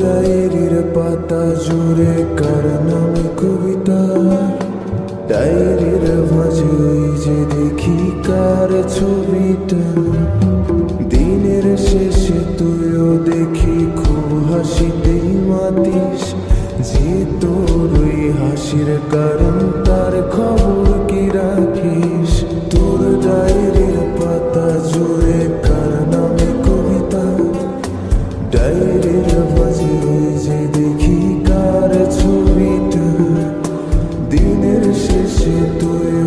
ডায়েরির পাতা জুড়ে কার নামে কবিতা? ডায়েরির দিনের শেষে তুইও দেখি খুব হাসিতেই মাতিস। যে তোর ওই হাসির কারণ, তার খবর কি রাখিস? তোর ডায়েরির পাতা জুড়ে কার নামে কবিতা? ডায়েরির মাঝে যে দেখি কার ছবিটা? দিনের শেষে তুইও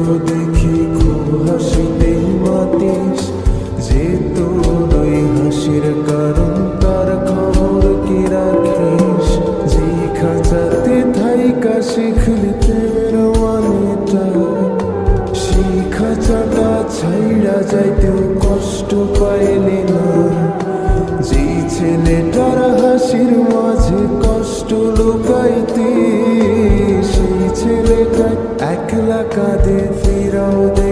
খাঁচাতে থাইকা শিখলি প্রেমের মানেটা। সেই খাঁচাটা ছাইড়া যাইতেও কষ্ট পাইলি না। যেই ছেলেটার হাসির মাঝে কষ্ট লুকাইতে, সেই ছেলেটা একলা কাঁদে ফিরাও দেখলি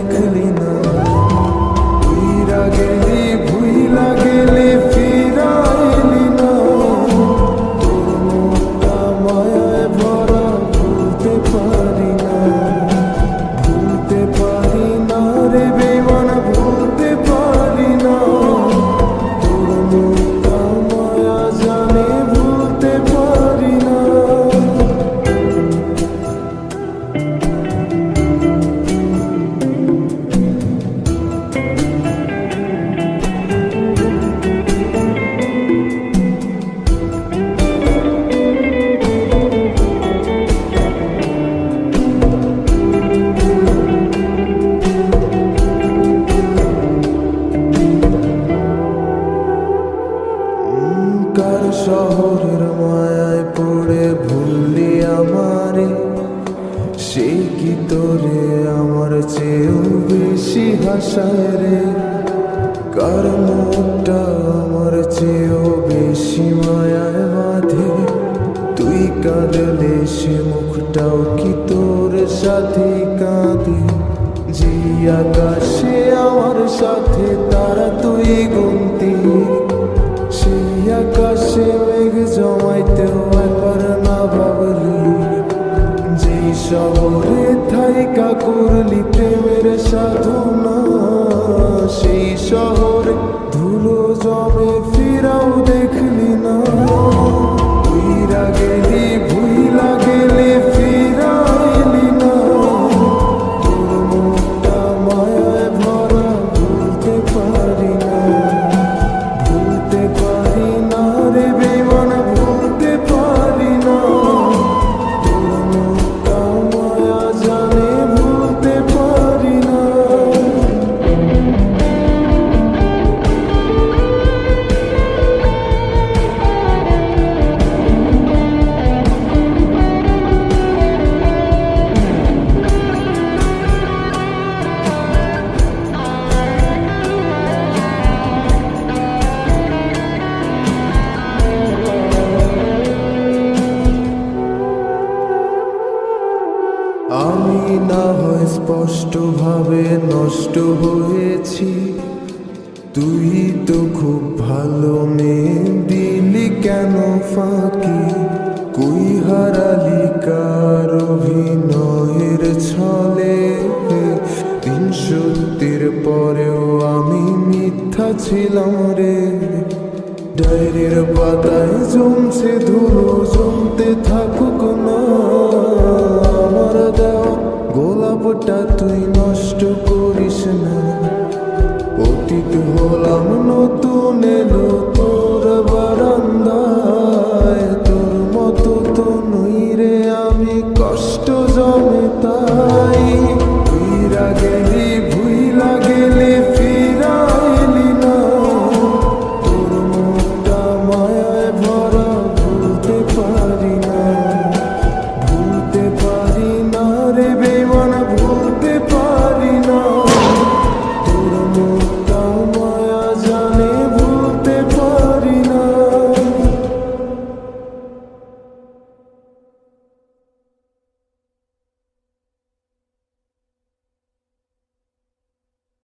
শহরের মায়ায় পড়ে ভুললি আমারে সে কি তোরে আমার চেয়েও বেশি হাসায় রে? কার মুখটা আমার চেয়েও বেশি মায়ায় বাঁধে? তুই কাঁদলে সে মুখটাও কি তোর সাথে কাঁদে? যে আকাশে আমার সাথে শহরে থাইকা করলি প্রেমের সাধনা। সেই শহরে ধুলো জমে ফিরাও দেখলি না। আমি না হয় স্পষ্টভাবে নষ্ট হয়েছি। তুই তো খুব ভালো মেয়ে, দিলি কেন ফাঁকি? কুই হারালি কার অভিনয়ের ছলে? তিন সত্যির পরেও আমি মিথ্যা ছিলাম রে। ডায়েরির পাতায় জমছে ধুলো, জমতে থাকুক 더